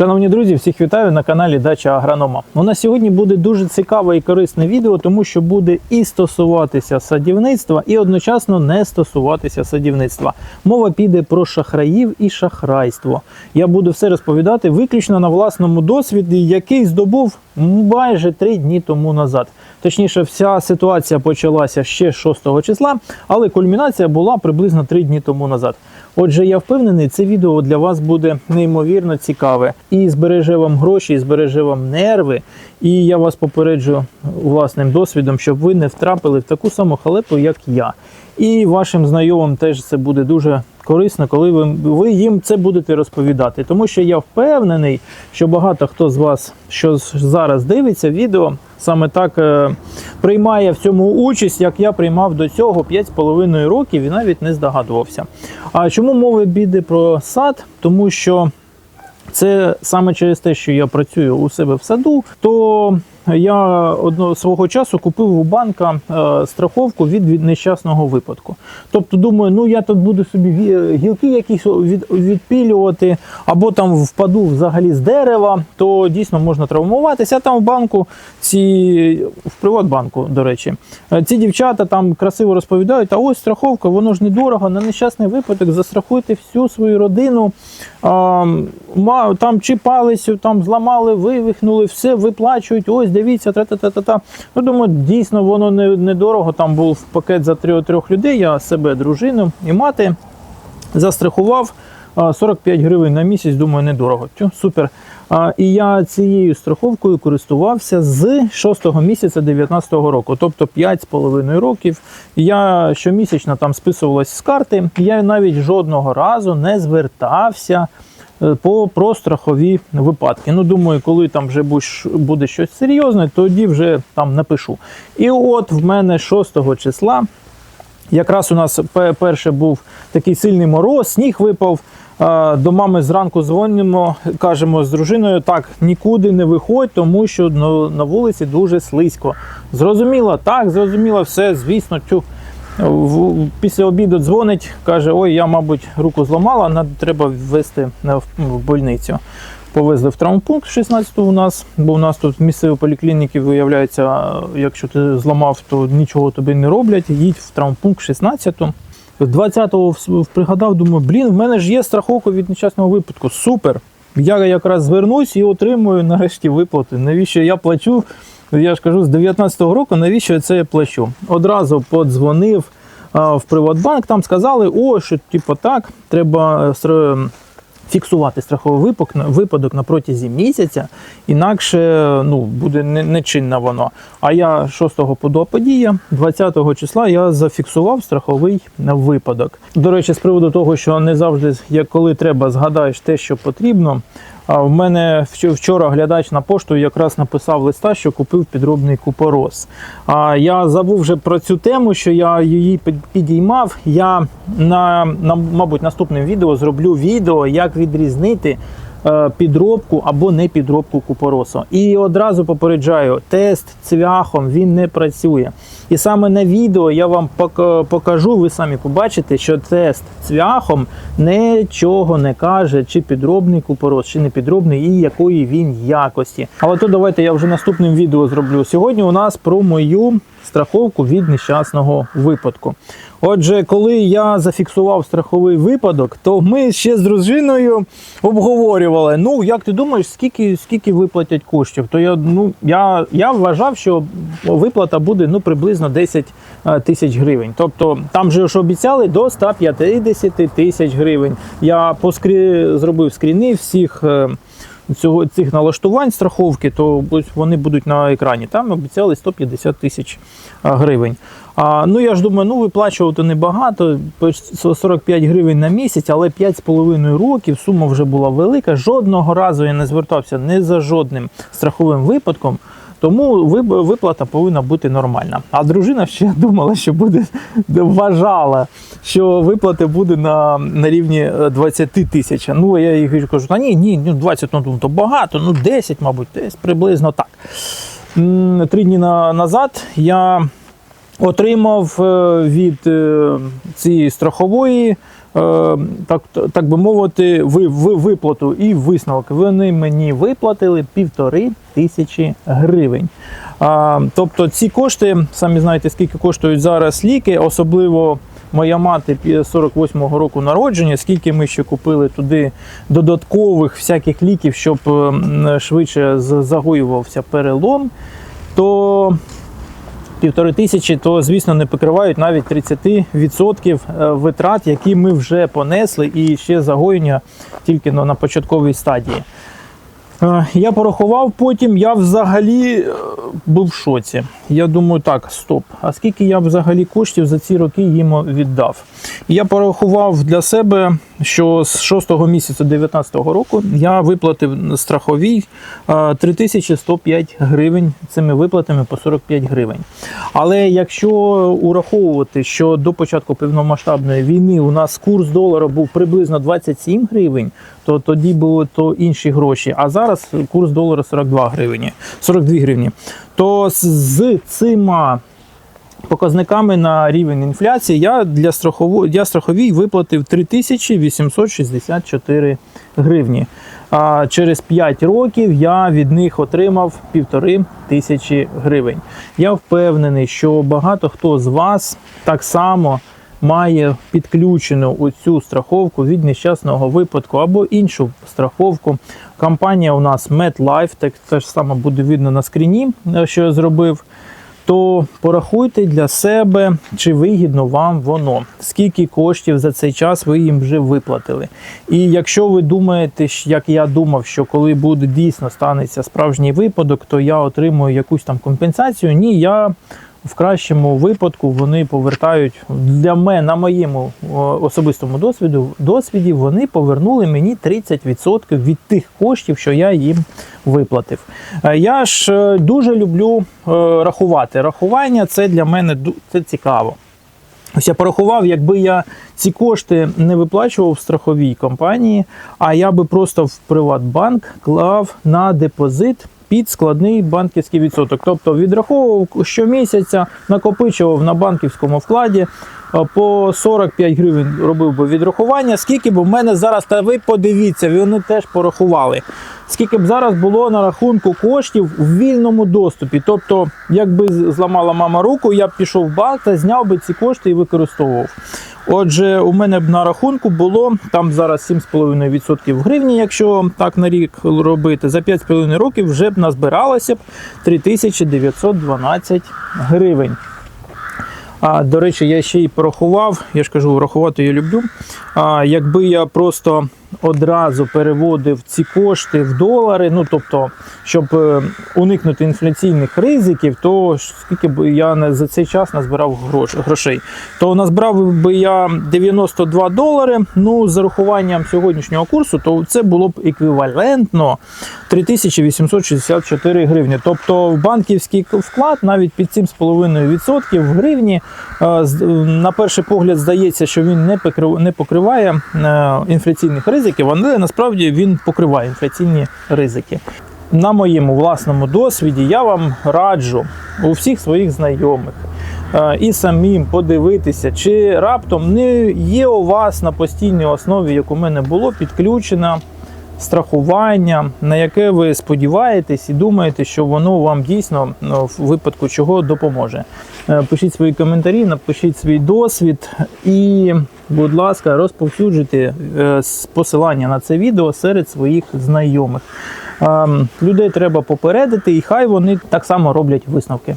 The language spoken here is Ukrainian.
Шановні друзі, всіх вітаю на каналі Дача Агронома. У нас сьогодні буде дуже цікаве і корисне відео, тому що буде і стосуватися садівництва, і одночасно не стосуватися садівництва. Мова піде про шахраїв і шахрайство. Я буду все розповідати виключно на власному досвіді, який здобув майже три дні тому назад. Точніше, вся ситуація почалася ще 6 числа, але кульмінація була приблизно три дні тому назад. Отже, я впевнений, це відео для вас буде неймовірно цікаве і збереже вам гроші, і збереже вам нерви. І я вас попереджу власним досвідом, щоб ви не втрапили в таку саму халепу, як я. І вашим знайомим теж це буде дуже корисно, коли ви, ви їм це будете розповідати. Тому що я впевнений, що багато хто з вас, що зараз дивиться відео, саме так е, приймає в цьому участь, як я приймав до цього 5,5 років і навіть не здогадувався. А чому мова піде про сад? Тому що це саме через те, що я працюю у себе в саду, то я одного свого часу купив у банка е, страховку від, нещасного випадку. Тобто, думаю, ну я тут буду собі гілки якісь від, відпілювати, або там впаду взагалі з дерева, то дійсно можна травмуватися. А там в банку ці в Приватбанку, до речі, е, ці дівчата там красиво розповідають, а ось страховка, воно ж недорого, на нещасний випадок застрахуйте всю свою родину. А, там чи палицю там зламали, вивихнули, все виплачують. Ось дивіться, та-та-та-та-та. Ну, думаю, дійсно воно не, недорого. Там був пакет за трьох, людей. Я себе, дружину і мати застрахував. 45 гривень на місяць, думаю, недорого. Тю, супер. І я цією страховкою користувався з 6 місяця 2019 року, тобто 5,5 років. Я щомісячно там списувалась з карти. Я навіть жодного разу не звертався по про страхові випадки. Ну, думаю, коли там вже буде щось серйозне, тоді вже там напишу. І от в мене 6 числа Якраз у нас пе- перше був такий сильний мороз, сніг випав. До мами зранку дзвонимо, кажемо з дружиною, так, нікуди не виходь, тому що на, на вулиці дуже слизько. Зрозуміло, так, зрозуміло, все, звісно, тю. Після обіду дзвонить, каже: Ой, я, мабуть, руку зламала, треба ввести в в больницю. Повезли в травмпункт 16 у нас, бо у нас тут місцеві поліклініки, виявляється, якщо ти зламав, то нічого тобі не роблять. Їдь в травмпункт 16. 20-го пригадав, думаю, блін, в мене ж є страховка від нещасного випадку. Супер. Я якраз звернусь і отримую нарешті виплати. Навіщо я плачу? Я ж кажу, з 19-го року, навіщо це я плачу? Одразу подзвонив в Приватбанк, там сказали, о, що типу так, треба е, фіксувати страховий випадок, випадок на протязі місяця, інакше ну, буде не- нечинне воно. А я 6-го подав подія, 20-го числа я зафіксував страховий випадок. До речі, з приводу того, що не завжди, як коли треба, згадаєш те, що потрібно. А в мене вчора глядач на пошту якраз написав листа, що купив підробний купорос. А я забув вже про цю тему, що я її підіймав. Я на, на мабуть наступним відео зроблю відео, як відрізнити. Е, Підробку або не підробку купоросу. І одразу попереджаю, тест цвяхом він не працює. І саме на відео я вам покажу, ви самі побачите, що тест цвяхом нічого не каже, чи підробний купорос, чи не підробний, і якої він якості. Але то давайте я вже наступним відео зроблю. Сьогодні у нас про мою страховку від нещасного випадку. Отже, коли я зафіксував страховий випадок, то ми ще з дружиною обговорювали. Ну, як ти думаєш, скільки, скільки виплатять коштів? То я, ну, я, я вважав, що виплата буде ну, приблизно 10 е, тисяч гривень. Тобто там же ж обіцяли до 150 тисяч гривень. Я поскрі... зробив скріни всіх. Цього цих налаштувань страховки, то вони будуть на екрані. Там обіцяли 150 тисяч гривень. А, ну я ж думаю, ну виплачувати небагато, 45 гривень на місяць, але 5,5 років сума вже була велика. Жодного разу я не звертався не за жодним страховим випадком. Тому виплата повинна бути нормальна. А дружина ще думала, що буде вважала, що виплати буде на, на рівні е, 20 тисяч. Ну я їй кажу, та ні, ні, ну 20 ну, то багато, ну 10, мабуть, десь приблизно так. Три дні на, назад я отримав е, від е, цієї страхової е, так, так би мовити, ви, ви, виплату і висновок. Вони мені виплатили півтори тисячі гривень. А, тобто ці кошти, самі знаєте, скільки коштують зараз ліки, особливо. Моя мати 48-го року народження, скільки ми ще купили туди додаткових всяких ліків, щоб швидше загоювався перелом, то півтори тисячі, то звісно не покривають навіть 30% е, витрат, які ми вже понесли, і ще загоєння тільки ну, на початковій стадії. Е, Я порахував потім, я взагалі е, був в шоці. Я думаю, так, стоп. А скільки я взагалі коштів за ці роки їм віддав? Я порахував для себе, що з 6 місяця 2019 року я виплатив страховій е, 3105 гривень цими виплатами по 45 гривень. Але якщо ураховувати, що до початку повномасштабної війни у нас курс долара був приблизно 27 гривень, то тоді були то інші гроші. А зараз курс долара 42 гривні, 42 гривні. То з цими показниками на рівень інфляції я для страхової я страховій виплатив 3864 гривні. А через 5 років я від них отримав півтори тисячі гривень. Я впевнений, що багато хто з вас так само має підключену оцю страховку від нещасного випадку або іншу страховку. Компанія у нас MetLife, так те ж саме буде видно на скріні, що я зробив. То порахуйте для себе, чи вигідно вам воно, скільки коштів за цей час ви їм вже виплатили. І якщо ви думаєте, як я думав, що коли буде дійсно станеться справжній випадок, то я отримую якусь там компенсацію. Ні, я в кращому випадку вони повертають для мене на моєму особистому досвіду досвіді. Вони повернули мені 30% від тих коштів, що я їм виплатив. Е, Я ж е, дуже люблю е, рахувати. Рахування це для мене це цікаво. Ось я порахував, якби я ці кошти не виплачував в страховій компанії, а я би просто в Приватбанк клав на депозит під складний банківський відсоток. Тобто відраховував щомісяця, накопичував на банківському вкладі. По 45 гривень робив би відрахування. Скільки б у мене зараз, та ви подивіться, вони теж порахували. Скільки б зараз було на рахунку коштів в вільному доступі. Тобто, якби зламала мама руку, я б пішов в банк та зняв би ці кошти і використовував. Отже, у мене б на рахунку було там зараз 7,5% в гривні, якщо так на рік робити, за 5,5 років вже б назбиралося б 3912 гривень. А, до речі, я ще й порахував, я ж кажу, рахувати я люблю. А, якби я просто одразу переводив ці кошти в долари, ну тобто, щоб е, уникнути інфляційних ризиків, то скільки б я за цей час назбирав грошей, то назбирав би я 92 долари. Ну, з зарахуванням сьогоднішнього курсу, то це було б еквівалентно 3864 гривні. Тобто в банківський вклад навіть під 7,5% в гривні е, на перший погляд здається, що він не покриває е, інфляційних ризиків, але насправді він покриває інфляційні ризики. На моєму власному досвіді я вам раджу у всіх своїх знайомих е, і самим подивитися, чи раптом не є у вас на постійній основі, як у мене було, підключена страхування, на яке ви сподіваєтесь і думаєте, що воно вам дійсно ну, в випадку чого допоможе. Е, Пишіть свої коментарі, напишіть свій досвід і, будь ласка, розповсюджуйте е, посилання на це відео серед своїх знайомих. Ем, Людей треба попередити, і хай вони так само роблять висновки.